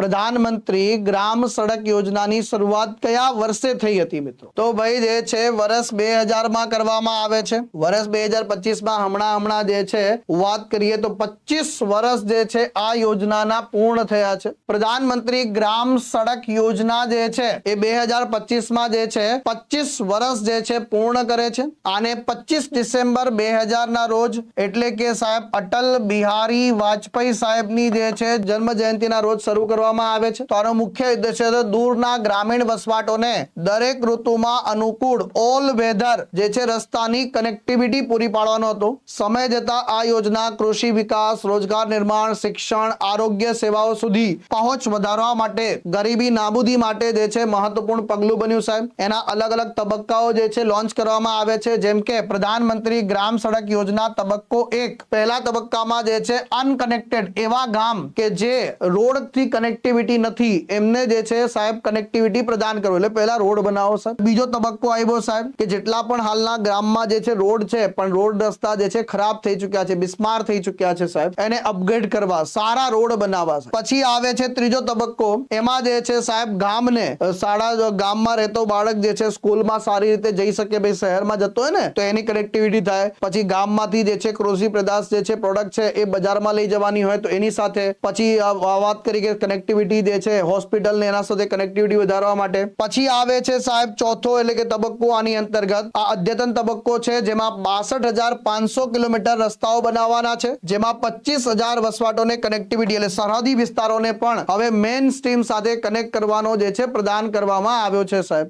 પ્રધાનમંત્રી ગ્રામ સડક યોજનાની શરૂઆત કયા વર્ષે થઈ હતી મિત્રો? તો ભાઈ જે છે, વર્ષ બે માં કરવામાં આવે છે. વર્ષ બે પચીસમાં હમણાં હમણાં જે છે, વાત કરીએ તો પચીસ વર્ષ જે છે, આ યોજનાના પૂર્ણ થયા છે. પ્રધાનમંત્રી ગ્રામ સડક યોજના જે છે, એ બે પચીસમાં જે છે, પચીસ વર્ષ જે છે, પૂર્ણ કરે છે. આને પચીસ ડિસેમ્બર બે ના રોજ, એટલે કે સાહેબ અટલ બિહારી વાજપેયી સાહેબની જે છે જન્મ જયંતિના રોજ શરૂ કરવામાં આવે છે. તો આનો મુખ્ય ઉદ્દેશ્ય છે દૂરના ગ્રામીણ વસવાટોને દરેક ઋતુમાં અનુકૂળ ઓલ વેધર જે છે રસ્તાની કનેક્ટિવિટી પૂરી પાડવાનો હતો. સમય જતા આ યોજના કૃષિ વિકાસ, રોજગાર નિર્માણ, શિક્ષણ, આરોગ્ય સેવાઓ સુધી પહોંચ વધારવા માટે ગરીબી નાબૂદી માટે જે છે મહત્વપૂર્ણ પગલું બન્યું સાહેબ. એના અલગ અલગ તબક્કાઓ જે છે લોન્ચ કરવામાં આવે છે. જેમ કે પ્રધાનમંત્રી ગ્રામ સડક યોજના તબક્કો એક. પહેલા તબક્કામાં જે છે અનકનેક્ટેડ એવા ગામ કે જે રોડથી કનેક્ટિવિટી નથી. એમને જે છે સાહેબ કનેક્ટિવિટી પ્રદાન કરો એટલે પહેલા રોડ બનાવો સાહેબ બીજો તબક્કો આવ્યો સાહેબ કે જેટલા પણ હાલના ગ્રામમાં જે છે રોડ છે, પણ રોડ રસ્તા જે છે ખરાબ થઈ ચુક્યા છે, બિસ્માર થઈ ચુક્યા છે સાહેબ. એને અપગ્રેડ કરવા, સારા રોડ બનાવવા પછી આવે છે ત્રીજો તબક્કો. એમાં જે છે સાહેબ ગામને સાડા ગામમાં રહેતો બાળક જે છે સ્કૂલમાં સારી રીતે જઈ શકે ભાઈ, શહેરમાં જતો હોય ને, તો એની કનેક્ટિવિટી થાય. પછી ગામમાંથી જે છે કૃષિ પ્રદાસ જે છે પ્રોડક્ટ છે એ બજારમાં લઈ જવાની હોય તો એની સાથે. પછી વાત કરી કે કનેક્ટિવિટી જે છે હોસ્પિટલ ને એના સાથે કનેક્ટિવિટી વધારવા માટે. પછી આવે છે સાહેબ ચોથો એટલે કે તબક્કો આની અંતર્ગત. આ અદ્યતન તબક્કો છે, જેમાં બાસઠ કિલોમીટર રસ્તાઓ બનાવવાના છે, જેમાં પચીસ વસવાટોને કનેક્ટિવિટી એટલે સરહદી વિસ્તારોને પણ હવે મેઇન સ્ટ્રીમ સાથે કનેક્ટ કરવાનો જે છે, પ્રદાન કરવામાં આવ્યો છે સાહેબ.